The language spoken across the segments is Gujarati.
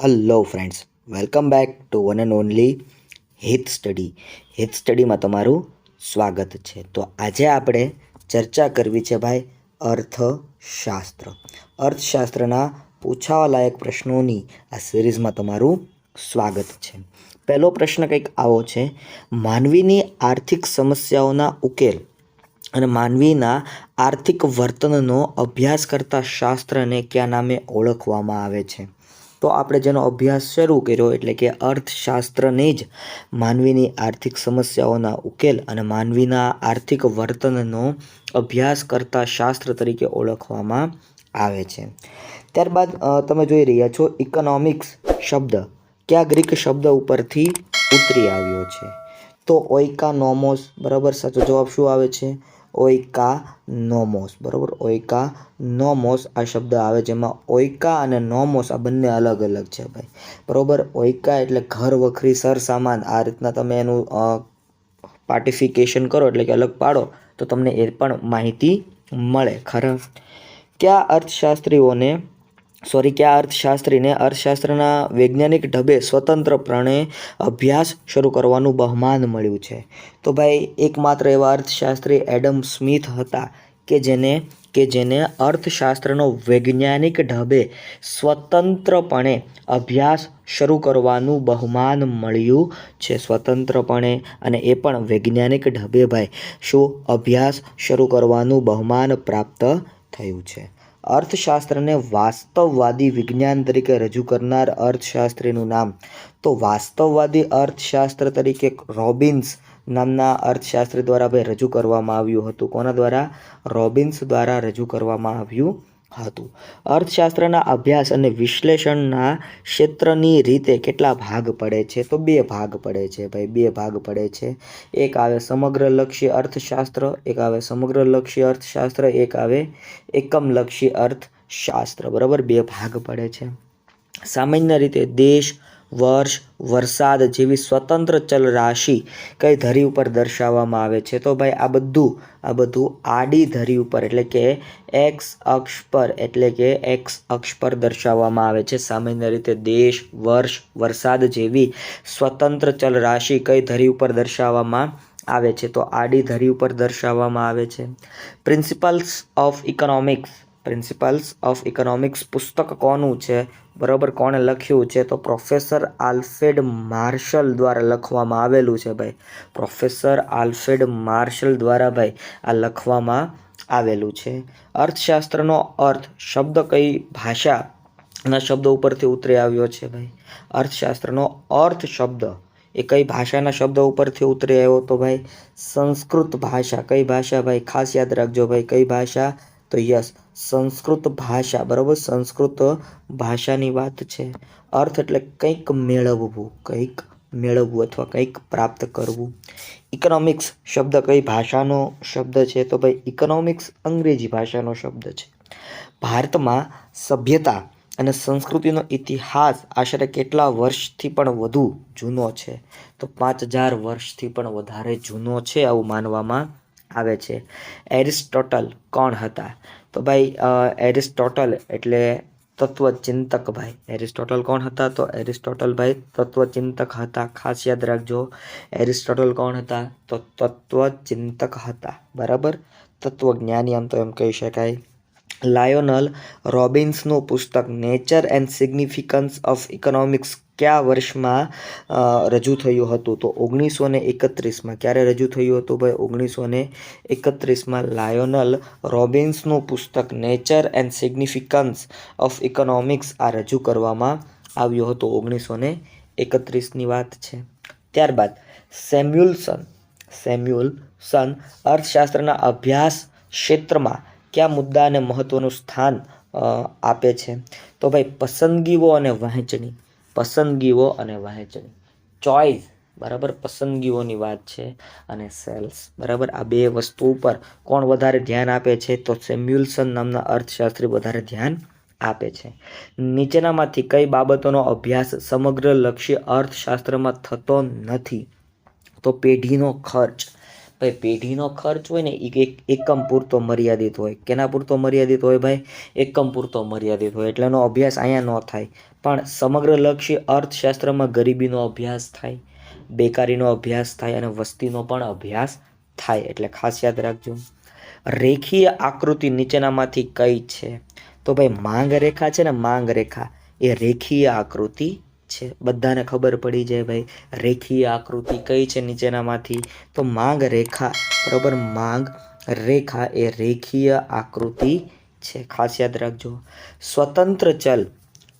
Hello friends welcome back to one and only Hit study Hit સ્ટડીમાં તમારું સ્વાગત છે. તો આજે આપણે ચર્ચા કરવી છે ભાઈ અર્થશાસ્ત્ર. અર્થશાસ્ત્રના પૂછાવાલાયક પ્રશ્નોની આ સિરીઝમાં તમારું સ્વાગત છે. પહેલો પ્રશ્ન કંઈક આવો છે. માનવીની આર્થિક સમસ્યાઓના ઉકેલ અને માનવીના આર્થિક વર્તનનો અભ્યાસ કરતા શાસ્ત્રને કયા નામે ઓળખવામાં આવે છે? તો આપણે જેનો અભ્યાસ શરૂ કર્યો એટલે કે અર્થશાસ્ત્રને જ માનવીની આર્થિક સમસ્યાઓના ઉકેલ અને માનવીના આર્થિક વર્તનનો અભ્યાસ કરતા શાસ્ત્ર તરીકે ઓળખવામાં આવે છે. ત્યારબાદ તમે જોઈ રહ્યા છો ઇકોનોમિક્સ શબ્દ. કયા ગ્રીક શબ્દ ઉપરથી ઉતરી આવ્યો છે? તો ઓઇકા નોમોસ બરાબર સાચો જવાબ શું આવે છે? ઓઇકા નોમોસ. બરાબર? ઓઇકા નોમોસ આ શબ્દ આવે જેમાં ઓઇકા અને નોમોસ આ બંને અલગ અલગ છે ભાઈ. બરાબર? ઓઇકા એટલે ઘર, વખરી સર સામાન આ રીતના તમે એનું પાર્ટિફિકેશન કરો એટલે કે અલગ પાડો તો તમને એ પણ માહિતી મળે. ખરા? કયા અર્થશાસ્ત્રીઓને સોરી, કે આ અર્થશાસ્ત્રીને, અર્થશાસ્ત્રના વૈજ્ઞાનિક ઢબે સ્વતંત્રપણે અભ્યાસ શરૂ કરવાનું બહુમાન મળ્યું છે. તો ભાઈ, એકમાત્ર એવા અર્થશાસ્ત્રી એડમ સ્મિથ હતા કે જેને કે જેને અર્થશાસ્ત્રનો વૈજ્ઞાનિક ઢબે સ્વતંત્રપણે અભ્યાસ શરૂ કરવાનું બહુમાન મળ્યું છે. સ્વતંત્રપણે અને એ પણ વૈજ્ઞાનિક ઢબે, ભાઈ, શું અભ્યાસ શરૂ કરવાનું બહુમાન પ્રાપ્ત થયું છે? અર્થશાસ્ત્રને વાસ્તવવાદી વિજ્ઞાન તરીકે રજૂ કરનાર અર્થશાસ્ત્રીનું નામ. તો વાસ્તવવાદી અર્થશાસ્ત્ર તરીકે રોબિન્સ નામના અર્થશાસ્ત્રી દ્વારા ભાઈ રજૂ કરવામાં આવ્યું હતું. કોના દ્વારા? રોબિન્સ દ્વારા રજૂ કરવામાં આવ્યું હતું. અર્થશાસ્ત્રના અભ્યાસ અને વિશ્લેષણના ક્ષેત્રની રીતે કેટલા ભાગ પડે છે? તો બે ભાગ પડે છે ભાઈ, બે ભાગ પડે છે. એક આવે સમગ્ર લક્ષ્ય અર્થશાસ્ત્ર, એક આવે સમગ્ર લક્ષ્ય અર્થશાસ્ત્ર, એક આવે એકમ લક્ષ્ય અર્થશાસ્ત્ર. બરાબર? બે ભાગ પડે છે. સામાન્ય રીતે દેશ વર્ષ વરસાદ જેવી સ્વતંત્ર ચલ રાશિ કઈ ધરી ઉપર દર્શાવવામાં આવે છે? તો ભાઈ આ બધું આ બધું આડી ધરી ઉપર એટલે કે એક્સ અક્ષ પર, એટલે કે એક્સ અક્ષ પર દર્શાવવામાં આવે છે. સામાન્ય રીતે દેશ, વર્ષ, વરસાદ જેવી સ્વતંત્ર ચલ રાશિ કઈ ધરી ઉપર દર્શાવવામાં આવે છે? તો આડી ધરી ઉપર દર્શાવવામાં આવે છે. Principles of economics principles of economics પુસ્તક કોનું છે? બરાબર? કોણે લખ્યું છે? તો પ્રોફેસર આલ્ફેડ માર્શલ દ્વારા લખવામાં આવેલું છે ભાઈ. પ્રોફેસર આલ્ફેડ માર્શલ દ્વારા ભાઈ આ લખવામાં આવેલું છે. અર્થશાસ્ત્રનો અર્થ શબ્દ કઈ ભાષાના શબ્દ ઉપરથી ઉતરી આવ્યો છે ભાઈ? અર્થશાસ્ત્રનો અર્થ શબ્દ એ કઈ ભાષાના શબ્દ ઉપરથી ઉતરી આવ્યો તો ભાઈ? સંસ્કૃત ભાષા. કઈ ભાષા ભાઈ? ખાસ યાદ રાખજો ભાઈ. કઈ ભાષા? તો યસ સંસ્કૃત ભાષા, બરાબર? સંસ્કૃત ભાષાની વાત છે. અર્થ એટલે કંઈક મેળવવું કંઈક મેળવવું અથવા કંઈક પ્રાપ્ત કરવું. ઇકોનોમિક્સ શબ્દ કઈ ભાષાનો શબ્દ છે? તો ભાઈ ઇકોનોમિક્સ અંગ્રેજી ભાષાનો શબ્દ છે. ભારતમાં સભ્યતા અને સંસ્કૃતિનો ઇતિહાસ આશરે કેટલા વર્ષથી પણ વધુ જૂનો છે? તો પાંચ હજાર વર્ષથી પણ વધારે જૂનો છે આવું માનવામાં આવે છે. એરિસ્ટોટલ કોણ હતા? તો ભાઈ એરિસ્ટોટલ એટલે તત્વચિંતક ભાઈ. એરિસ્ટોટલ કોણ હતા? તો એરિસ્ટોટલ ભાઈ તત્વચિંતક હતા. ખાસ યાદ રાખજો, એરિસ્ટોટલ કોણ હતા? તો તત્વચિંતક હતા. બરાબર? તત્વજ્ઞાની આમ તો એમ કહી શકાય. લાયોનલ રોબિન્સનું પુસ્તક nature and significance of economics કયા વર્ષમાં રજૂ થયું હતું? તો ઓગણીસો ને એકત્રીસમાં. ક્યારે રજૂ થયું હતું ભાઈ? ઓગણીસો ને એકત્રીસમાં લાયોનલ રોબિન્સનું પુસ્તક nature and significance of economics આ રજૂ કરવામાં આવ્યો હતો. ઓગણીસો ને એકત્રીસની વાત છે. ત્યારબાદ સેમ્યુલસન સેમ્યુલસન અર્થશાસ્ત્રના અભ્યાસ ક્ષેત્રમાં કયા મુદ્દાને મહત્ત્વનું સ્થાન આપે છે? તો ભાઈ, પસંદગીઓ અને વહેંચણી પસંદગીઓ અને વહેંચણી ચોઇસ બરાબર? પસંદગીઓની વાત છે અને સેલ્સ બરાબર? આ બે વસ્તુ ઉપર કોણ વધારે ધ્યાન આપે છે તો સેમ્યુલસન નામના અર્થશાસ્ત્રી વધારે ધ્યાન આપે છે. નીચેનામાંથી કઈ બાબતોનો અભ્યાસ સમગ્ર લક્ષ્ય અર્થશાસ્ત્રમાં થતો નથી? તો પેઢીનો ખર્ચ. ભાઈ પેઢીનો ખર્ચ હોય ને એક એકમ પૂરતો મર્યાદિત હોય. કેના પૂરતો મર્યાદિત હોય ભાઈ? એકમ પૂરતો મર્યાદિત હોય. એટલે એનો અભ્યાસ અહીંયા ન થાય. પણ સમગ્ર લક્ષ્ય અર્થશાસ્ત્રમાં ગરીબીનો અભ્યાસ થાય, બેકારીનો અભ્યાસ થાય અને વસ્તીનો પણ અભ્યાસ થાય. એટલે ખાસ યાદ રાખજો. રેખીય આકૃતિ નીચેનામાંથી કઈ છે? તો ભાઈ, માંગ રેખા છે ને માંગ રેખા એ રેખીય આકૃતિ છે. બધાને ખબર પડી જાય ભાઈ, રેખીય આકૃતિ કઈ છે નીચેનામાંથી? તો માંગ રેખા, બરાબર? માંગ રેખા એ રેખીય આકૃતિ છે. ખાસ યાદ રાખજો. સ્વતંત્ર ચલ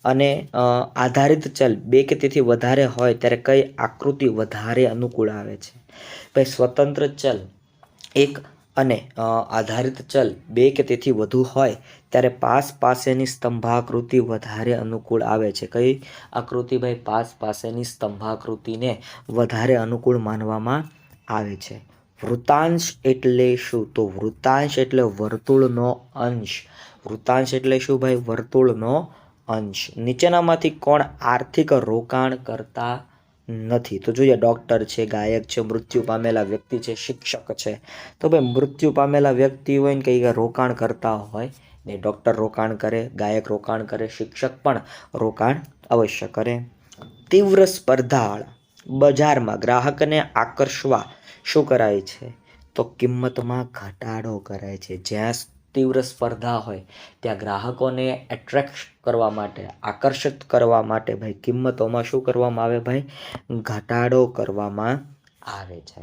અને આધારિત ચલ બે કે તેથી વધારે હોય ત્યારે કઈ આકૃતિ વધારે અનુકૂળ આવે છે? ભાઈ, સ્વતંત્ર ચલ એક અને આધારિત ચલ બે કે તેથી વધુ હોય ત્યારે પાસ પાસેની સ્તંભાકૃતિ વધારે અનુકૂળ આવે છે. કઈ આકૃતિ ભાઈ? પાસ પાસેની સ્તંભાકૃતિને વધારે અનુકૂળ માનવામાં આવે છે. વૃતાંશ એટલે શું? તો વૃતાંશ એટલે વર્તુળનો અંશ. વૃતાંશ એટલે શું ભાઈ? વર્તુળનો અંશ. નીચેનામાંથી કોણ આર્થિક રોકાણ કરતા નથી? તો જોઈએ, ડૉક્ટર છે, ગાયક છે, મૃત્યુ પામેલા વ્યક્તિ છે, શિક્ષક છે. તો ભાઈ, મૃત્યુ પામેલા વ્યક્તિ હોય ને કંઈ રોકાણ કરતા હોય ને ડૉક્ટર રોકાણ કરે, ગાયક રોકાણ કરે, શિક્ષક પણ રોકાણ અવશ્ય કરે. તીવ્ર સ્પર્ધાવાળા બજારમાં ગ્રાહકને આકર્ષવા શું કરાય છે? તો કિંમતમાં ઘટાડો કરાય છે. જ્યાં તીવ્ર સ્પર્ધા હોય, ત્યાં ગ્રાહકોને એટ્રેક્ટ કરવા માટે, આકર્ષિત કરવા માટે ભાઈ કિંમતોમાં શું કરવામાં આવે ભાઈ? ઘટાડો કરવામાં આવે છે.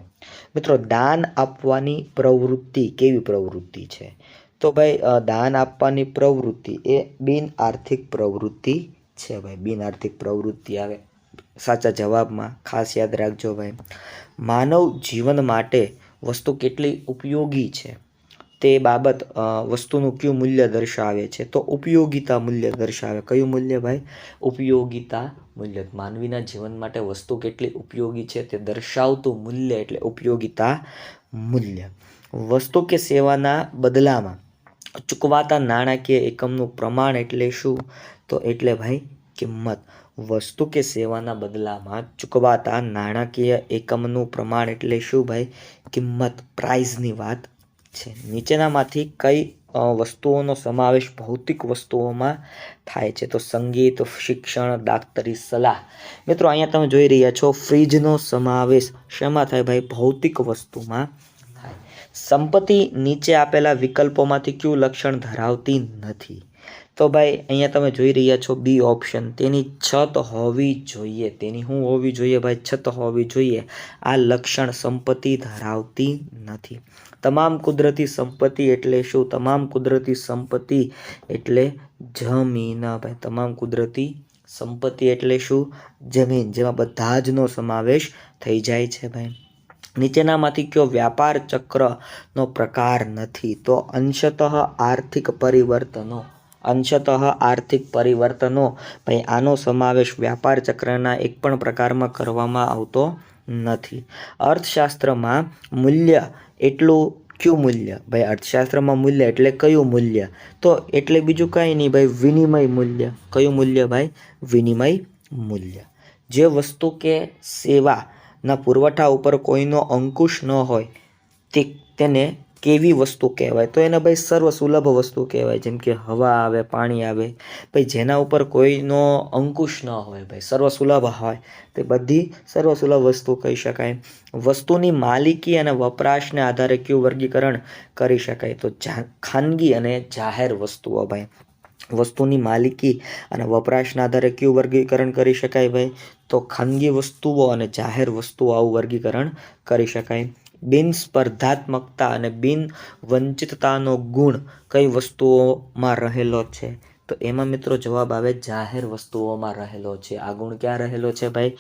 મિત્રો, દાન આપવાની પ્રવૃત્તિ કેવી પ્રવૃત્તિ છે? તો ભાઈ દાન આપવાની પ્રવૃત્તિ એ બિન આર્થિક પ્રવૃત્તિ છે ભાઈ. બિન આર્થિક પ્રવૃત્તિ આવે. સાચા જવાબમાં ખાસ યાદ રાખજો ભાઈ. માનવ જીવન માટે વસ્તુ કેટલી ઉપયોગી છે? તે બાબત વસ્તુનું કયું મૂલ્ય દર્શાવે છે? તો ઉપયોગિતા મૂલ્ય દર્શાવે. કયું મૂલ્ય ભાઈ? ઉપયોગિતા મૂલ્ય. માનવીના જીવન માટે વસ્તુ કેટલી ઉપયોગી છે તે દર્શાવતું મૂલ્ય એટલે ઉપયોગિતા મૂલ્ય. વસ્તુ કે સેવાના બદલામાં ચૂકવાતા નાણાકીય એકમનું પ્રમાણ એટલે શું? તો એટલે ભાઈ કિંમત. વસ્તુ કે સેવાના બદલામાં ચૂકવાતા નાણાકીય એકમનું પ્રમાણ એટલે શું ભાઈ? કિંમત. પ્રાઇઝની વાત છે. નીચેનામાંથી કઈ વસ્તુઓનો સમાવેશ ભૌતિક વસ્તુઓમાં થાય છે. તો સંગીત, શિક્ષણ દાક્તરી સલાહ. મિત્રો, અહીંયા તમે જોઈ રહ્યા છો, ફ્રીજનો સમાવેશ શેમાં થાય ભાઈ? ભૌતિક વસ્તુમાં થાય. સંપત્તિ નીચે આપેલા વિકલ્પોમાંથી કયું લક્ષણ ધરાવતી નથી. તો ભાઈ, અહીંયા તમે જોઈ રહ્યા છો બી ઓપ્શન. તેની છત હોવી જોઈએ. તેની શું હોવી જોઈએ ભાઈ? છત હોવી જોઈએ. આ લક્ષણ સંપત્તિ ધરાવતી નથી. તમામ કુદરતી સંપત્તિ એટલે શું? તમામ કુદરતી સંપત્તિ એટલે જમીન. ભાઈ, તમામ કુદરતી સંપત્તિ એટલે શું? જમીન, જેમાં બધા જનો સમાવેશ થઈ જાય છે ભાઈ. નીચેનામાંથી કયો વ્યાપાર ચક્રનો પ્રકાર નથી. તો અંશતઃ આર્થિક પરિવર્તનો. અંશતઃ આર્થિક પરિવર્તનો. ભાઈ, આનો સમાવેશ વ્યાપાર ચક્રના એક પણ પ્રકારમાં કરવામાં આવતો નથી. અર્થશાસ્ત્રમાં મૂલ્ય એટલું કયું મૂલ્ય? ભાઈ, અર્થશાસ્ત્રમાં મૂલ્ય એટલે કયું મૂલ્ય? તો એટલે બીજું કંઈ નહીં ભાઈ, વિનિમય મૂલ્ય. કયું મૂલ્ય ભાઈ? વિનિમય મૂલ્ય. જે વસ્તુ કે સેવાના પુરવઠા ઉપર કોઈનો અંકુશ ન હોય, તે તેને કેવી વસ્તુ કહેવાય? તો એને ભાઈ સર્વ સુલભ વસ્તુ કહેવાય, જેમ કે હવા આવે, પાણી આવે. ભાઈ જેના ઉપર કોઈનો અંકુશ ન હોય ભાઈ સર્વ સુલભ હોય, તે બધી સર્વ સુલભ વસ્તુ કહી શકાય. વસ્તુની માલિકી અને વપરાશને આધારે કયું વર્ગીકરણ કરી શકાય? તો ખાનગી અને જાહેર વસ્તુઓ ભાઈ. વસ્તુની માલિકી અને વપરાશના આધારે કયું વર્ગીકરણ કરી શકાય ભાઈ? તો ખાનગી વસ્તુઓ અને જાહેર વસ્તુઓ આવું વર્ગીકરણ કરી શકાય. બિન સ્પર્ધાત્મકતા અને બિન વંચિતતાનો ગુણ કઈ વસ્તુઓમાં રહેલો છે? તો એમાં મિત્રો જવાબ આવે જાહેર વસ્તુઓમાં રહેલો છે. આ ગુણ ક્યાં રહેલો છે ભાઈ?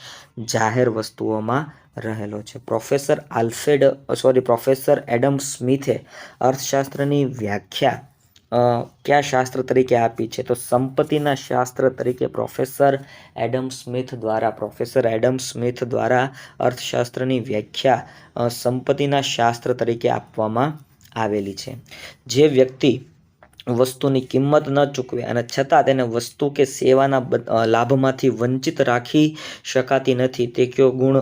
જાહેર વસ્તુઓમાં રહેલો છે. પ્રોફેસર આલ્ફેડ સોરી, પ્રોફેસર એડમ સ્મિથે અર્થશાસ્ત્રની વ્યાખ્યા કયા શાસ્ત્ર તરીકે આપી છે? તો સંપત્તિના શાસ્ત્ર તરીકે પ્રોફેસર એડમ સ્મિથ દ્વારા, પ્રોફેસર એડમ સ્મિથ દ્વારા અર્થશાસ્ત્રની વ્યાખ્યા સંપત્તિના શાસ્ત્ર તરીકે આપવામાં આવેલી છે. જે વ્યક્તિ વસ્તુની કિંમત ન ચૂકવે અને છતાં તેને વસ્તુ કે સેવાના લાભમાંથી વંચિત રાખી શકાતી નથી. તે કયો ગુણ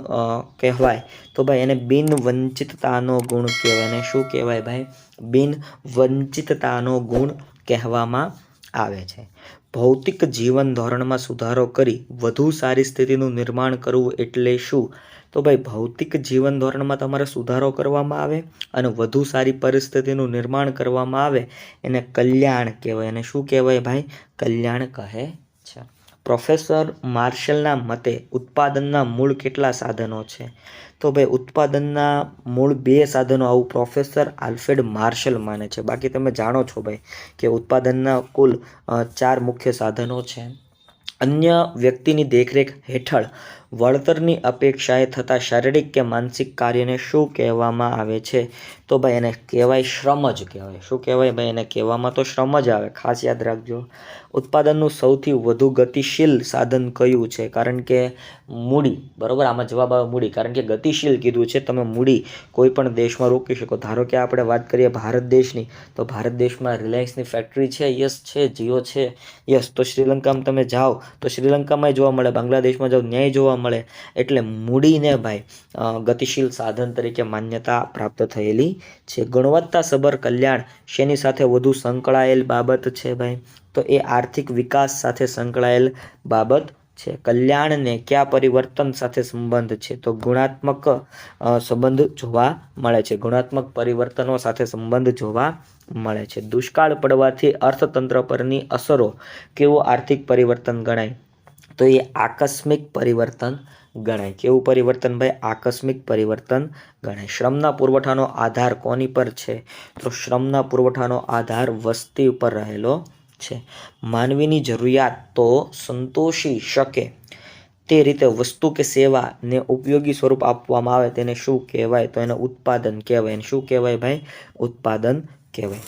કહેવાય? તો ભાઈ એને બિન વંચિતતાનો ગુણ કહેવાય. અને શું કહેવાય ભાઈ? બિન વંચિતતાનો ગુણ કહેવામાં આવે છે. ભૌતિક જીવન ધોરણમાં સુધારો કરી વધુ સારી સ્થિતિનું નિર્માણ કરવું એટલે શું? તો ભાઈ ભૌતિક જીવન ધોરણમાં તમારે સુધારો કરવામાં આવે અને વધુ સારી પરિસ્થિતિનું નિર્માણ કરવામાં આવે એને કલ્યાણ કહેવાય. અને શું કહેવાય ભાઈ? કલ્યાણ કહે છે. પ્રોફેસર માર્શલના મતે ઉત્પાદનના મૂળ કેટલા સાધનો છે? તો ભાઈ ઉત્પાદનના મૂળ બે સાધનો આવું પ્રોફેસર આલ્ફ્રેડ માર્શલ માને છે. બાકી તમે જાણો છો ભાઈ કે ઉત્પાદનના કુલ ચાર મુખ્ય સાધનો છે. અન્ય વ્યક્તિની દેખરેખ હેઠળ વળતરની અપેક્ષાએ થતા શારીરિક કે માનસિક કાર્યને શું કહેવામાં આવે છે? તો ભાઈ એને કહેવાય શ્રમ જ કહેવાય. શું કહેવાય ભાઈ? એને કહેવામાં તો શ્રમ જ આવે. ખાસ યાદ રાખજો. ઉત્પાદનનું સૌથી વધુ ગતિશીલ સાધન કયું છે? કારણ કે મૂડી. બરાબર? આમાં જવાબ આવે મૂડી. કારણ કે ગતિશીલ કીધું છે. તમે મૂડી કોઈ પણ દેશમાં રોકી શકો. ધારો કે આપણે વાત કરીએ ભારત દેશની, તો ભારત દેશમાં રિલાયન્સની ફેક્ટરી છે. યસ છે. જીઓ છે. યસ. તો શ્રીલંકામાં તમે જાઓ. તો શ્રીલંકામાં જોવા મળે. બાંગ્લાદેશમાં જાઓ. ન્યાય જોવા મળે એટલે મૂડીને ભાઈ ગતિશીલ સાધન તરીકે માન્યતા પ્રાપ્ત થયેલી છે. ગુણવત્તાસભર કલ્યાણ શેની સાથે વધુ સંકળાયેલ બાબત છે ભાઈ? તો એ આર્થિક વિકાસ સાથે સંકળાયેલ બાબત છે. કલ્યાણને કયા પરિવર્તન સાથે સંબંધ છે? તો ગુણાત્મક સંબંધ જોવા મળે છે. ગુણાત્મક પરિવર્તનો સાથે સંબંધ જોવા મળે છે. દુષ્કાળ પડવાથી અર્થતંત્ર પરની અસરો કેવો આર્થિક પરિવર્તન ગણાય? તો એ આકસ્મિક પરિવર્તન ગણાય. કેવું પરિવર્તન ભાઈ? આકસ્મિક પરિવર્તન ગણાય. શ્રમના પુરવઠાનો આધાર કોની પર છે? તો શ્રમના પુરવઠાનો આધાર વસ્તી ઉપર રહેલો છે. માનવીની જરૂરિયાત તો સંતોષી શકે. તે રીતે વસ્તુ કે સેવાને ઉપયોગી સ્વરૂપ આપવામાં આવે તેને શું કહેવાય? તો એને ઉત્પાદન કહેવાય. એને શું કહેવાય ભાઈ? ઉત્પાદન કહેવાય.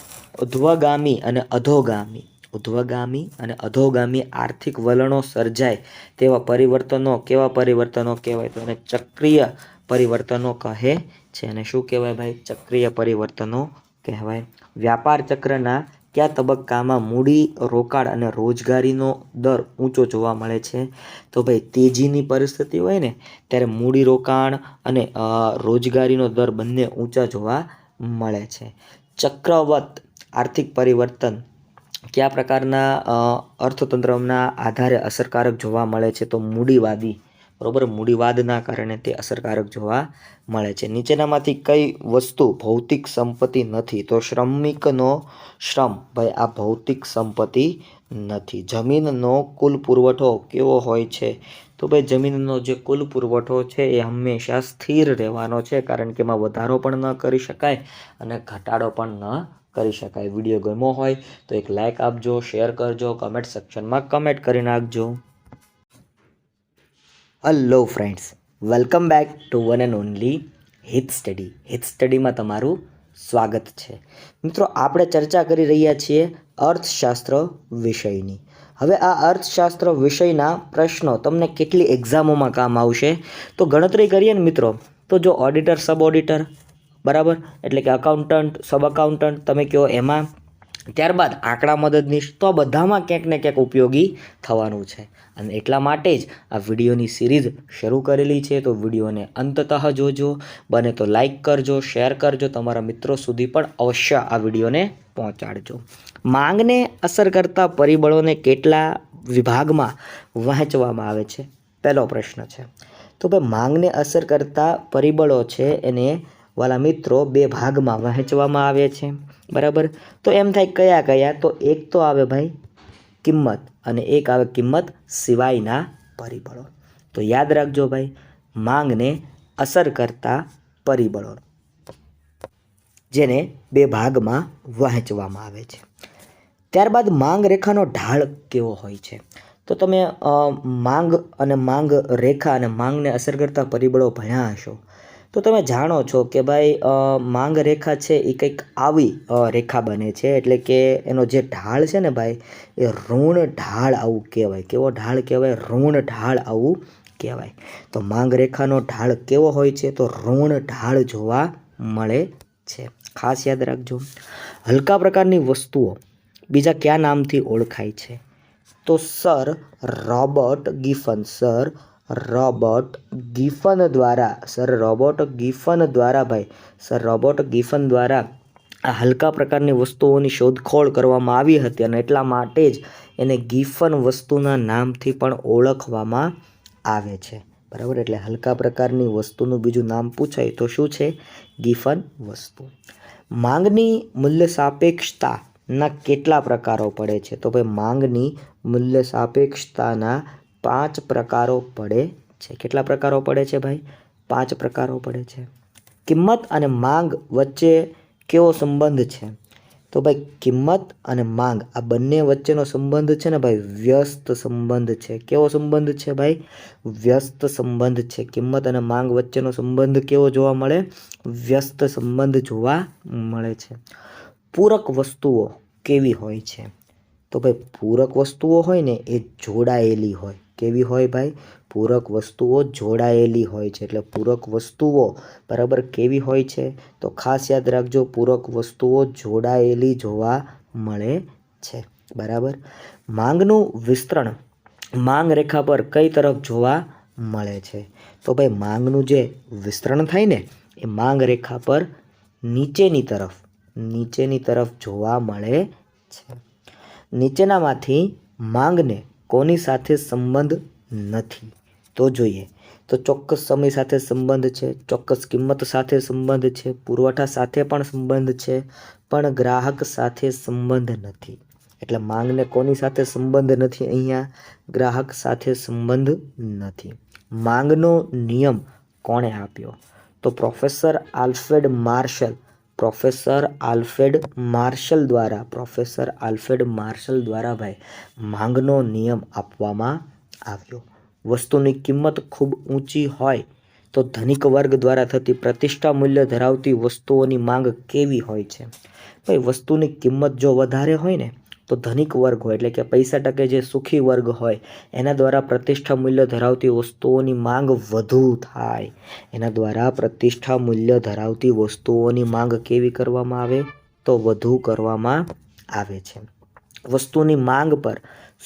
ઉધ્વગામી અને અધોગામી. ઉધ્વગામી અને અધોગામી આર્થિક વલણો સર્જાય તેવા પરિવર્તનો કેવા પરિવર્તનો કહેવાય? તો એને ચક્રીય પરિવર્તનો કહે છે. અને શું કહેવાય ભાઈ? ચક્રીય પરિવર્તનો કહેવાય. વ્યાપાર ચક્રના કયા તબક્કામાં મૂડી, રોકાણ અને રોજગારીનો દર ઊંચો જોવા મળે છે? તો ભાઈ, તેજીની પરિસ્થિતિ હોય ને, ત્યારે મૂડી, રોકાણ અને રોજગારીનો દર બંને ઊંચા જોવા મળે છે. ચક્રવત આર્થિક પરિવર્તન કયા પ્રકારના અર્થતંત્રના આધારે અસરકારક જોવા મળે છે તો મૂડીવાદી, બરોબર? મૂડીવાદના કારણે તે અસરકારક જોવા મળે છે. નીચેનામાંથી કઈ વસ્તુ ભૌતિક સંપત્તિ નથી તો શ્રમિકનો શ્રમ. ભાઈ, આ ભૌતિક સંપત્તિ નથી. જમીનનો કુલ પુરવઠો કેવો હોય છે? તો ભાઈ, જમીનનો જે કુલ પુરવઠો છે એ હંમેશા સ્થિર રહેવાનો છે કારણ કે એમાં વધારો પણ ન કરી શકાય અને ઘટાડો પણ ન કરી શકાય. વીડિયો ગમ્યો હોય તો એક લાઇક આપજો શેર કરજો કમેન્ટ સેક્શનમાં કમેન્ટ કરી નાખજો. Hello friends welcome back to one and only Hit study Hit સ્ટડીમાં તમારું સ્વાગત છે. મિત્રો, આપણે ચર્ચા કરી રહ્યા છીએ અર્થશાસ્ત્ર વિષયની. હવે આ અર્થશાસ્ત્ર વિષયના પ્રશ્નો તમને કેટલી એક્ઝામોમાં કામ આવશે? તો ગણતરી કરીએ ને મિત્રો, તો જો ઓડિટર સબ ઓડિટર બરાબર? એટલે કે અકાઉન્ટન્ટ સબ અકાઉન્ટન્ટ તમે કહો એમાં. ત્યારબાદ આંકડા મદદનીશ તો બધામાં ક્યાંક ને ક્યાંક ઉપયોગી થવાનું છે. અને એટલા માટે જ આ વિડીયોની સિરીઝ શરૂ કરેલી છે. તો વિડીયોને અંતતઃ જોજો, બને તો લાઈક કરજો શેર કરજો, તમારા મિત્રો સુધી પણ અવશ્ય આ વિડીયોને પહોંચાડજો. માંગને અસર કરતા પરિબળોને કેટલા વિભાગમાં વહેંચવામાં આવે છે? પહેલો પ્રશ્ન છે. તો ભાઈ, માંગને અસર કરતા પરિબળો છે એને વાલા મિત્રો બે ભાગમાં વહેંચવામાં આવે છે. બરાબર? તો એમ થાય કયા કયા? તો એક તો આવે ભાઈ કિંમત અને એક આવે કિંમત સિવાયના પરિબળો. તો યાદ રાખજો ભાઈ, માંગને અસર કરતા પરિબળો જેને બે ભાગમાં વહેંચવામાં આવે છે. ત્યારબાદ માંગ રેખાનો ઢાળ કેવો હોય છે? તો તમે માંગ અને માંગ રેખા અને માંગને અસર કરતા પરિબળો ભણ્યા હશો. તો તમે જાણો છો કે ભાઈ માંગ રેખા છે એ કંઈક આવી રેખા બને છે. એટલે કે એનો જે ઢાળ છે ને ભાઈ, એ ઋણ ઢાળ આવું કહેવાય. કેવો ઢાળ કહેવાય? ઋણ ઢાળ આવું કહેવાય. તો માંગ રેખાનો ઢાળ કેવો હોય છે? તો ઋણ ઢાળ જોવા મળે છે. ખાસ યાદ રાખજો. હલકા પ્રકારની વસ્તુઓ બીજા કયા નામથી ઓળખાય છે? તો sir Robert Giffen. Sir Robert Giffen દ્વારા, સર રોબોટ ગિફન દ્વારા ભાઈ, સર રોબોટ ગિફન દ્વારા આ હલકા પ્રકારની વસ્તુઓની શોધખોળ કરવામાં આવી હતી અને એટલા માટે જ એને ગિફન વસ્તુના નામથી પણ ઓળખવામાં આવે છે. બરાબર? એટલે હલકા પ્રકારની વસ્તુનું બીજું નામ પૂછાય તો શું છે? ગિફન વસ્તુ. માંગની મૂલ્ય સાપેક્ષતાના કેટલા પ્રકારો પડે છે? તો ભાઈ, માંગની મૂલ્ય સાપેક્ષતાના પાંચ પ્રકારો પડે છે. કેટલા પ્રકારો પડે છે ભાઈ? પાંચ પ્રકારો પડે છે. કિંમત અને માંગ વચ્ચે કેવો સંબંધ છે? તો ભાઈ, કિંમત અને માંગ, આ બંને વચ્ચેનો સંબંધ છે ને ભાઈ, વ્યસ્ત સંબંધ છે. કેવો સંબંધ છે ભાઈ? વ્યસ્ત સંબંધ છે. કિંમત અને માંગ વચ્ચેનો સંબંધ કેવો જોવા મળે? વ્યસ્ત સંબંધ જોવા મળે છે. પૂરક વસ્તુઓ કેવી હોય છે? તો ભાઈ, પૂરક વસ્તુઓ હોય ને એ જોડાયેલી હોય. કેવી હોય ભાઈ? પૂરક વસ્તુઓ જોડાયેલી હોય છે. એટલે પૂરક વસ્તુઓ બરાબર કેવી હોય છે? તો ખાસ યાદ રાખજો, પૂરક વસ્તુઓ જોડાયેલી જોવા મળે છે. બરાબર? માંગનું વિસ્તરણ માંગ રેખા પર કઈ તરફ જોવા મળે છે? તો ભાઈ, માંગનું જે વિસ્તરણ થાય ને, એ માંગ રેખા પર નીચેની તરફ નીચેની તરફ જોવા મળે છે. નીચેનામાંથી માંગને કોની સાથે સંબંધ નથી? તો જોઈએ. તો ચોક્કસ સમય સાથે સંબંધ છે, ચોક્કસ કિંમત સાથે સંબંધ છે, પુરવઠા સાથે પણ સંબંધ છે, પણ ગ્રાહક સાથે સંબંધ નથી. એટલે માંગને કોની સાથે સંબંધ નથી અહીંયા? ગ્રાહક સાથે સંબંધ નથી. માંગનો નિયમ કોણે આપ્યો? તો પ્રોફેસર આલ્ફ્રેડ માર્શલ પ્રોફેસર આલ્ફેડ માર્શલ દ્વારા, પ્રોફેસર આલ્ફેડ માર્શલ દ્વારા ભાઈ, માંગનો નિયમ આપવામાં આવ્યો. વસ્તુની કિંમત ખૂબ ઊંચી હોય તો ધનિક વર્ગ દ્વારા થતી પ્રતિષ્ઠા મૂલ્ય ધરાવતી વસ્તુઓની માંગ કેવી હોય છે? ભાઈ, વસ્તુની કિંમત જો વધારે હોય ને તો ધનિક વર્ગ હોય એટલે કે પૈસા ટકે જે સુખી વર્ગ હોય, એના દ્વારા પ્રતિષ્ઠા મૂલ્ય ધરાવતી વસ્તુઓની માંગ વધુ થાય. એના દ્વારા પ્રતિષ્ઠા મૂલ્ય ધરાવતી વસ્તુઓની માંગ કેવી કરવામાં આવે? તો વધુ કરવામાં આવે છે. વસ્તુની માંગ પર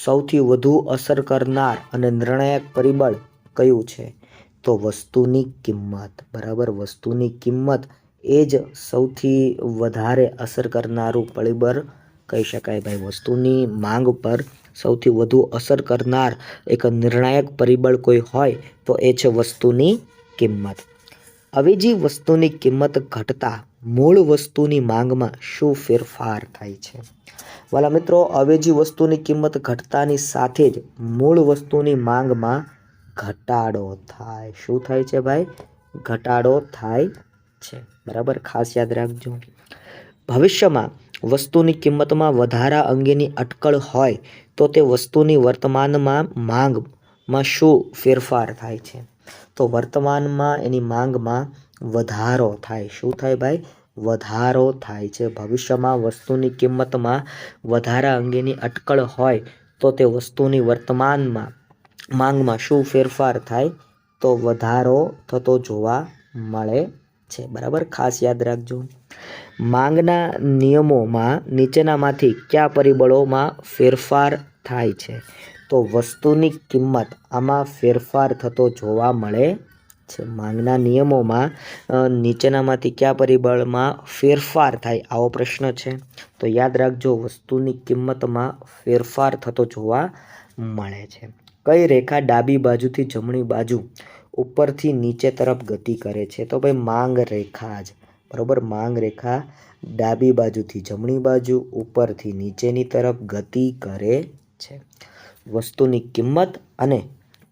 સૌથી વધુ અસર કરનાર અને નિર્ણાયક પરિબળ કયું છે? તો વસ્તુની કિંમત. બરાબર, વસ્તુની કિંમત એ જ સૌથી વધારે અસર કરનારું પરિબળ કહી શકાય ભાઈ. વસ્તુની માંગ પર સૌથી વધુ અસર કરનાર એક નિર્ણાયક પરિબળ કોઈ હોય તો એ છે વસ્તુની કિંમત. અવેજી વસ્તુની કિંમત ઘટતા મૂળ વસ્તુની માંગમાં શું ફેરફાર થાય છે? વાલા મિત્રો અવેજી વસ્તુની કિંમત ઘટતાની સાથે જ મૂળ વસ્તુની માંગમાં ઘટાડો થાય. શું થાય છે ભાઈ? ઘટાડો થાય છે. બરાબર? ખાસ યાદ રાખજો. ભવિષ્યમાં વસ્તુની કિંમતમાં વધારા અંગેની અટકળ હોય, તો તે વસ્તુની વર્તમાનમાં માંગમાં શું ફેરફાર થાય છે? તો વર્તમાનમાં એની માંગમાં વધારો થાય. શું થાય ભાઈ? વધારો થાય છે. ભવિષ્યમાં વસ્તુની કિંમતમાં વધારા અંગેની અટકળ હોય, તો તે વસ્તુની વર્તમાનમાં માંગમાં શું ફેરફાર થાય? તો વધારો થતો જોવા મળે છે. બરાબર? ખાસ યાદ રાખજો. માંગના નિયમોમાં નીચેનામાંથી કયા પરિબળોમાં ફેરફાર થાય છે? તો વસ્તુની કિંમત આમાં ફેરફાર થતો જોવા મળે છે. માંગના નિયમોમાં નીચેનામાંથી કયા પરિબળમાં ફેરફાર થાય આવો પ્રશ્ન છે. તો યાદ રાખજો, વસ્તુની કિંમતમાં ફેરફાર થતો જોવા મળે છે. કઈ રેખા ડાબી બાજુથી જમણી બાજુ ઉપરથી નીચે તરફ ગતિ કરે છે? તો ભાઈ માંગ રેખા જ. બરોબર? માંગ રેખા ડાબી બાજુથી જમણી બાજુ, ઉપરથી નીચેની તરફ ગતિ કરે છે. વસ્તુની કિંમત અને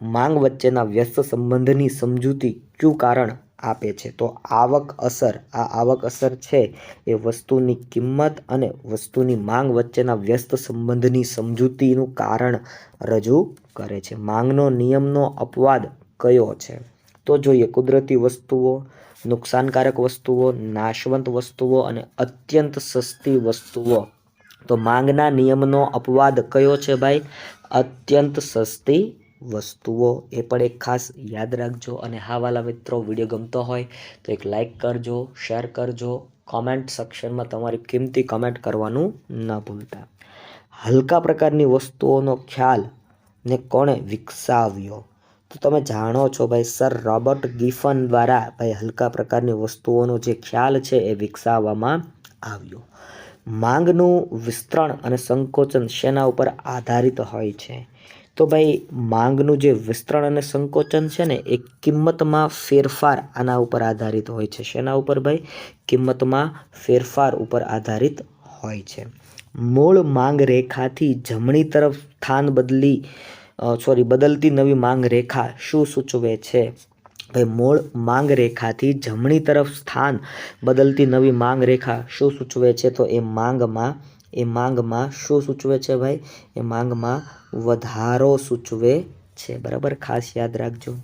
માંગ વચ્ચેના વ્યસ્ત સંબંધની સમજૂતી કયું કારણ આપે છે? તો આવક અસર, આ આવક અસર છે એ વસ્તુની કિંમત અને વસ્તુની માંગ વચ્ચેના વ્યસ્ત સંબંધની સમજૂતીનું કારણ રજૂ કરે છે. માંગનો નિયમનો અપવાદ કયો છે? તો જોઈએ કુદરતી વસ્તુઓ નુકસાનકારક વસ્તુઓ, નાશવંત વસ્તુઓ અને અત્યંત સસ્તી વસ્તુઓ. તો માંગના નિયમનો અપવાદ કયો છે ભાઈ? અત્યંત સસ્તી વસ્તુઓ. એ પણ એક ખાસ યાદ રાખજો. અને હા વાલા મિત્રો, વીડિયો ગમતો હોય તો એક લાઇક કરજો, શેર કરજો. કોમેન્ટ સેક્શનમાં તમારી કિંમતી કમેન્ટ કરવાનું ન ભૂલતા. હલકા પ્રકારની વસ્તુઓનો ખ્યાલ ને કોણે વિકસાવ્યો? તો તમે જાણો છો ભાઈ, સર રોબર્ટ ગિફન દ્વારા ભાઈ હલકા પ્રકારની વસ્તુઓનો જે ખ્યાલ છે એ વિકસાવવામાં આવ્યો. માંગનું વિસ્તરણ અને સંકોચન શેના ઉપર આધારિત હોય છે? તો ભાઈ, માંગનું જે વિસ્તરણ અને સંકોચન છે ને, એ કિંમતમાં ફેરફાર આના ઉપર આધારિત હોય છે. શેના ઉપર ભાઈ? કિંમતમાં ફેરફાર ઉપર આધારિત હોય છે. મૂળ માંગ રેખાથી જમણી તરફ સ્થાન બદલી સોરી બદલતી નવી માંગ રેખા શું સૂચવે છે? ભાઈ, મૂળ માંગ રેખાથી જમણી તરફ સ્થાન બદલતી નવી માંગ રેખા શું સૂચવે છે? તો એ માંગમાં એ માંગમાં શું સૂચવે છે ભાઈ? એ માંગમાં વધારો સૂચવે છે. બરાબર? ખાસ યાદ રાખજો.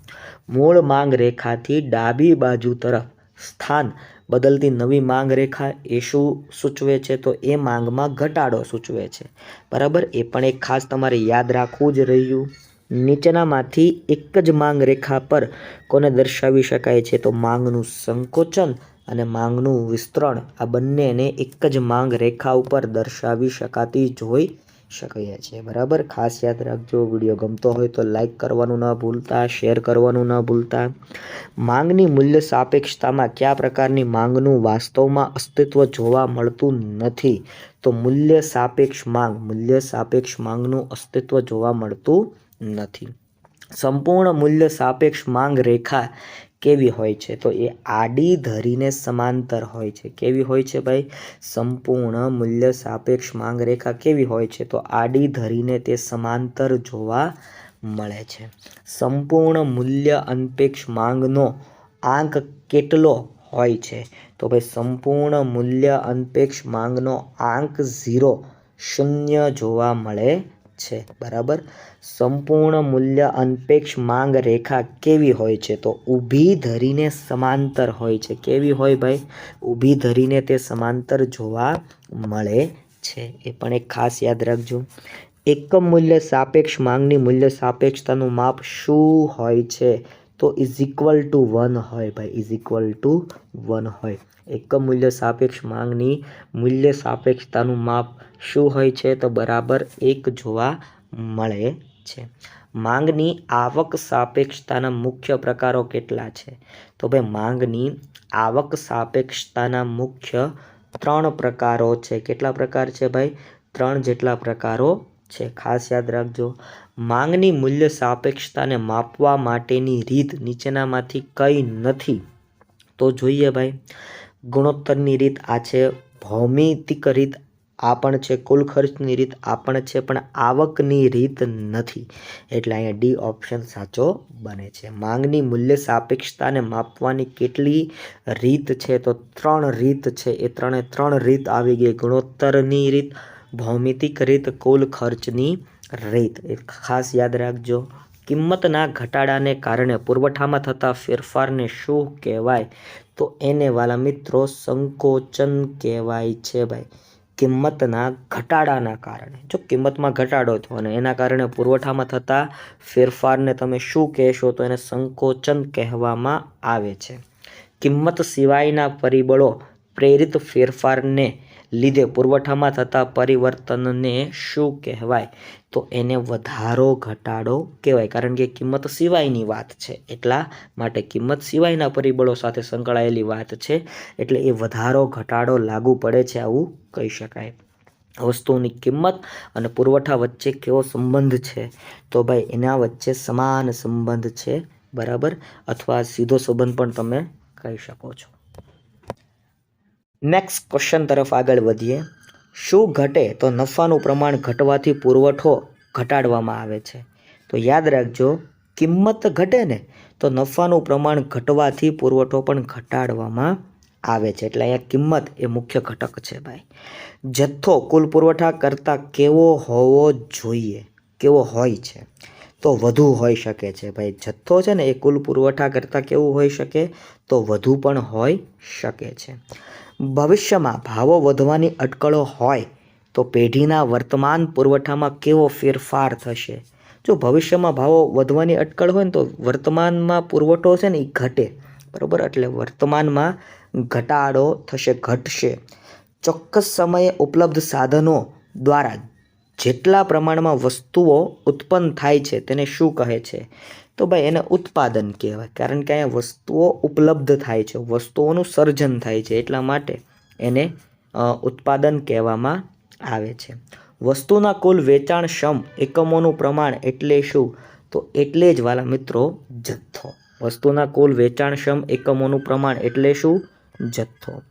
મૂળ માંગ રેખાથી ડાબી બાજુ તરફ સ્થાન બદલતી નવી માંગ રેખા એ શું સૂચવે છે? તો એ માંગમાં ઘટાડો સૂચવે છે. બરાબર? એ પણ એક ખાસ તમારે યાદ રાખવું જ રહ્યું. નીચેનામાંથી એક જ માંગ રેખા પર કોને દર્શાવી શકાય છે? તો માંગનું સંકોચન અને માંગનું વિસ્તરણ આ બંનેને એક જ માંગ રેખા ઉપર દર્શાવી શકાતી જોઈ શકીએ છીએ, બરાબર? ખાસ યાદ રાખજો વીડિયો ગમતો હોય તો લાઈક કરવાનું ન ભૂલતા શેર કરવાનું ન ભૂલતા. માંગની મૂલ્ય સાપેક્ષતામાં કયા પ્રકારની માંગનું વાસ્તવમાં અસ્તિત્વ જોવા મળતું નથી? તો મૂલ્ય સાપેક્ષ માંગ, મૂલ્ય સાપેક્ષ માંગનું અસ્તિત્વ જોવા મળતું નથી. સંપૂર્ણ મૂલ્ય સાપેક્ષ માંગ રેખા કેવી હોય છે? તો એ આડી ધરીને સમાંતર હોય છે. કેવી હોય છે ભાઈ? સંપૂર્ણ મૂલ્ય સાપેક્ષ માંગ રેખા કેવી હોય છે? તો આડી ધરીને તે સમાંતર જોવા મળે છે. સંપૂર્ણ મૂલ્ય અનપેક્ષ માંગનો આંક કેટલો હોય છે? તો ભાઈ, સંપૂર્ણ મૂલ્ય અનપેક્ષ માંગનો આંક ઝીરો શૂન્ય જોવા મળે છે, બરાબર? સંપૂર્ણ મૂલ્ય અનપેક્ષ માંગ રેખા કેવી હોય છે? તો ઊભી ધરીને સમાંતર હોય છે. કેવી હોય ભાઈ? ઊભી ધરીને તે સમાંતર જોવા મળે છે. એ પણ એક ખાસ યાદ રાખજો. એકમ મૂલ્ય સાપેક્ષ માંગની મૂલ્ય સાપેક્ષતાનું માપ શું હોય છે? તો ઇઝ ઇક્વલ ટુ વન હોય ભાઈ ઇઝ ઇક્વલ ટુ વન હોય. એકમ મૂલ્ય સાપેક્ષ માંગની મૂલ્ય સાપેક્ષતાનું માપ શું હોય છે? તો બરાબર એક જોવા મળે છે. માંગની આવક સાપેક્ષતાના મુખ્ય પ્રકારો કેટલા છે? તો ભાઈ, માંગની આવક સાપેક્ષતાના મુખ્ય ત્રણ પ્રકારો છે. કેટલા પ્રકાર છે ભાઈ? ત્રણ જેટલા પ્રકારો છે. ખાસ યાદ રાખજો. માંગની મૂલ્ય સાપેક્ષતાને માપવા માટેની રીત નીચેનામાંથી કઈ નથી. તો જોઈએ ભાઈ, ગુણોત્તરની રીત આ છે, ભૌમિતિક રીત આ પણ છે, કુલ ખર્ચની રીત આ પણ છે, પણ આવકની રીત નથી. એટલે અહીંયા ડી ઓપ્શન સાચો બને છે. માંગની મૂલ્ય સાપેક્ષતાને માપવાની કેટલી રીત છે? તો ત્રણ રીત છે. એ ત્રણે ત્રણ રીત આવી ગઈ. ગુણોત્તરની રીત, ભૌમિતિક રીત, કુલ ખર્ચની રીત. ખાસ યાદ રાખજો, કિંમતના ઘટાડાને કારણે પુરવઠામાં થતા ફેરફારને શું કહેવાય? તો એને વાલા મિત્રો સંકોચન કહેવાય છે ભાઈ. કિંમતના ઘટાડાના કારણે. જો કિંમતમાં ઘટાડો થયો અને એના કારણે પુરવઠામાં થતા ફેરફારને તમે શું કહેશો તો એને સંકોચન કહેવામાં આવે છે. કિંમત સિવાયના પરિબળો પ્રેરિત ફેરફારને લીધે પુરવઠામાં થતા પરિવર્તનને શું કહેવાય? તો એને વધારો ઘટાડો કહેવાય. કારણ કે કિંમત સિવાયની વાત છે. એટલા માટે કિંમત સિવાયના પરિબળો સાથે સંકળાયેલી વાત છે. એટલે એ વધારો ઘટાડો લાગુ પડે છે આવું કહી શકાય. વસ્તુની કિંમત અને પુરવઠા વચ્ચે કેવો સંબંધ છે? તો ભાઈ, એના વચ્ચે સમાન સંબંધ છે. બરાબર? અથવા સીધો સંબંધ પણ તમે કહી શકો છો. નેક્સ્ટ ક્વેશ્ચન તરફ આગળ વધીએ. શું ઘટે તો નફાનું પ્રમાણ ઘટવાથી પુરવઠો ઘટાડવામાં આવે છે? તો યાદ રાખજો, કિંમત ઘટે ને તો નફાનું પ્રમાણ ઘટવાથી પુરવઠો પણ ઘટાડવામાં આવે છે. એટલે અહીંયા કિંમત એ મુખ્ય ઘટક છે ભાઈ. જથ્થો કુલ પુરવઠા કરતાં કેવો હોવો જોઈએ? કેવો હોય છે? તો વધુ હોઈ શકે છે ભાઈ. જથ્થો છે ને એ કુલ પુરવઠા કરતાં કેવું હોઈ શકે? તો વધુ પણ હોઈ શકે છે. ભવિષ્યમાં ભાવો વધવાની અટકળો હોય તો પેઢીના વર્તમાન પુરવઠામાં કેવો ફેરફાર થશે? જો ભવિષ્યમાં ભાવો વધવાની અટકળ હોય ને તો વર્તમાનમાં પુરવઠો છે ને એ ઘટે. બરાબર? એટલે વર્તમાનમાં ઘટાડો થશે, ઘટશે. ચોક્કસ સમયે ઉપલબ્ધ સાધનો દ્વારા જેટલા પ્રમાણમાં વસ્તુઓ ઉત્પન્ન થાય છે તેને શું કહે છે? તો ભાઈ એને ઉત્પાદન કહેવાય. કારણ કે અહીંયા વસ્તુઓ ઉપલબ્ધ થાય છે, વસ્તુઓનું સર્જન થાય છે, એટલા માટે એને ઉત્પાદન કહેવામાં આવે છે. વસ્તુના કુલ વેચાણક્ષમ એકમોનું પ્રમાણ એટલે શું? તો એટલે જ વાલા મિત્રો જથ્થો. વસ્તુના કુલ વેચાણક્ષમ એકમોનું પ્રમાણ એટલે શું? જથ્થો.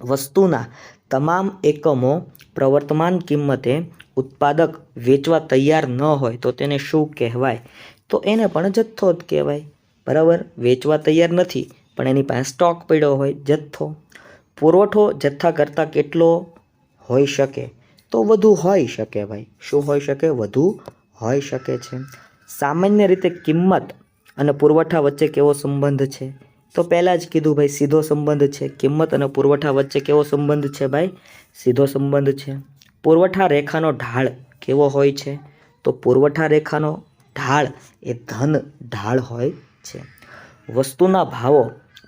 વસ્તુના તમામ એકમો પ્રવર્તમાન કિંમતે ઉત્પાદક વેચવા તૈયાર ન હોય તો તેને શું કહેવાય? તો એને પણ જથ્થો જ કહેવાય. બરાબર? વેચવા તૈયાર નથી, પણ એની પાસે સ્ટોક પડ્યો હોય જથ્થો. પુરવઠો જથ્થા કરતાં કેટલો હોઈ શકે? તો વધુ હોઈ શકે ભાઈ. શું હોઈ શકે? વધુ હોઈ શકે છે. સામાન્ય રીતે કિંમત અને પુરવઠા વચ્ચે કેવો સંબંધ છે? તો પહેલાં જ કીધું ભાઈ, સીધો સંબંધ છે. કિંમત અને પુરવઠા વચ્ચે કેવો સંબંધ છે ભાઈ? સીધો સંબંધ છે. પુરવઠા રેખાનો ઢાળ કેવો હોય છે? તો પુરવઠા રેખાનો ઢાળ એ ધન ઢાળ હોય છે. વસ્તુના ભાવો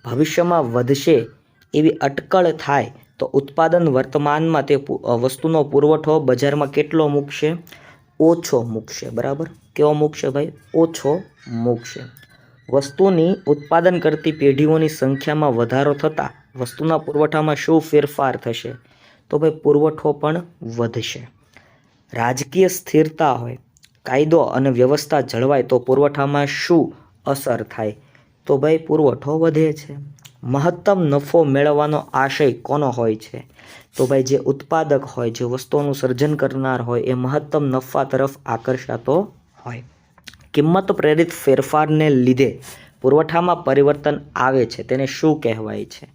ભવિષ્યમાં વધશે એવી અટકળ થાય તો ઉત્પાદન વર્તમાનમાં તે વસ્તુનો પુરવઠો બજારમાં કેટલો મૂકશે? ઓછો મૂકશે, બરાબર? કેવો મૂકશે ભાઈ? ઓછો મૂકશે. વસ્તુની ઉત્પાદન કરતી પેઢીઓની સંખ્યામાં વધારો થતાં વસ્તુના પુરવઠામાં શું ફેરફાર થશે? તો ભાઈ પુરવઠો પણ વધશે. રાજકીય સ્થિરતા હોય કાયદો અને વ્યવસ્થા જળવાય તો પુરવઠામાં શું અસર થાય? તો ભાઈ, પુરવઠો વધે છે. મહત્તમ નફો મેળવવાનો આશય કોનો હોય છે? તો ભાઈ, જે ઉત્પાદક હોય, જે વસ્તુઓનું સર્જન કરનાર હોય, એ મહત્તમ નફા તરફ આકર્ષાતો હોય. કિંમત પ્રેરિત ફેરફારને લીધે પુરવઠામાં પરિવર્તન આવે છે, તેને શું કહેવાય છે?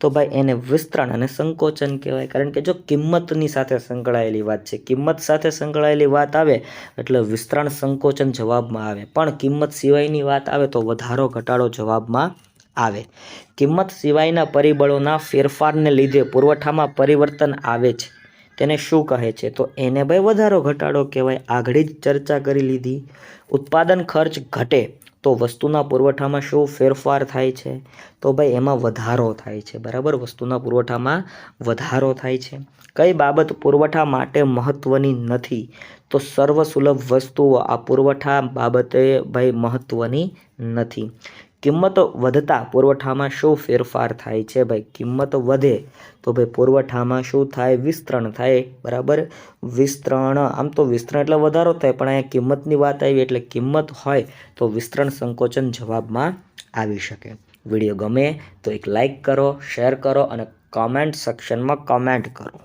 તો ભાઈ એને વિસ્તરણ અને સંકોચન કહેવાય. કારણ કે જો કિંમતની સાથે સંકળાયેલી વાત છે, કિંમત સાથે સંકળાયેલી વાત આવે એટલે વિસ્તરણ સંકોચન જવાબમાં આવે. પણ કિંમત સિવાયની વાત આવે તો વધારો ઘટાડો જવાબમાં આવે. કિંમત સિવાયના પરિબળોના ફેરફારને લીધે પુરવઠામાં પરિવર્તન આવે છે. તેને શું કહે છે? તો એને ભાઈ વધારો ઘટાડો કહેવાય. આગળ જ ચર્ચા કરી લીધી. ઉત્પાદન ખર્ચ ઘટે. તો વસ્તુના પુરવઠામાં શું ફેરફાર થાય છે? તો ભાઈ એમાં વધારો થાય છે, બરાબર? વસ્તુના પુરવઠામાં વધારો થાય છે. કઈ બાબત પુરવઠા માટે મહત્ત્વની નથી? તો સર્વસુલભ વસ્તુઓ આ પુરવઠા બાબતે ભાઈ મહત્ત્વની નથી. કિંમત વધતા પુરવઠામાં શું ફેરફાર થાય છે ભાઈ? કિંમતો વધે તો ભાઈ પુરવઠામાં શું થાય? વિસ્તરણ થાય, બરાબર? વિસ્તરણ, આમ તો વિસ્તરણ એટલે વધારો થાય, પણ અહીંયા કિંમતની વાત આવી એટલે કિંમત હોય તો વિસ્તરણ સંકોચન જવાબમાં આવી શકે. વીડિયો ગમે તો એક લાઈક કરો, શેર કરો અને કોમેન્ટ સેક્શનમાં કોમેન્ટ કરો.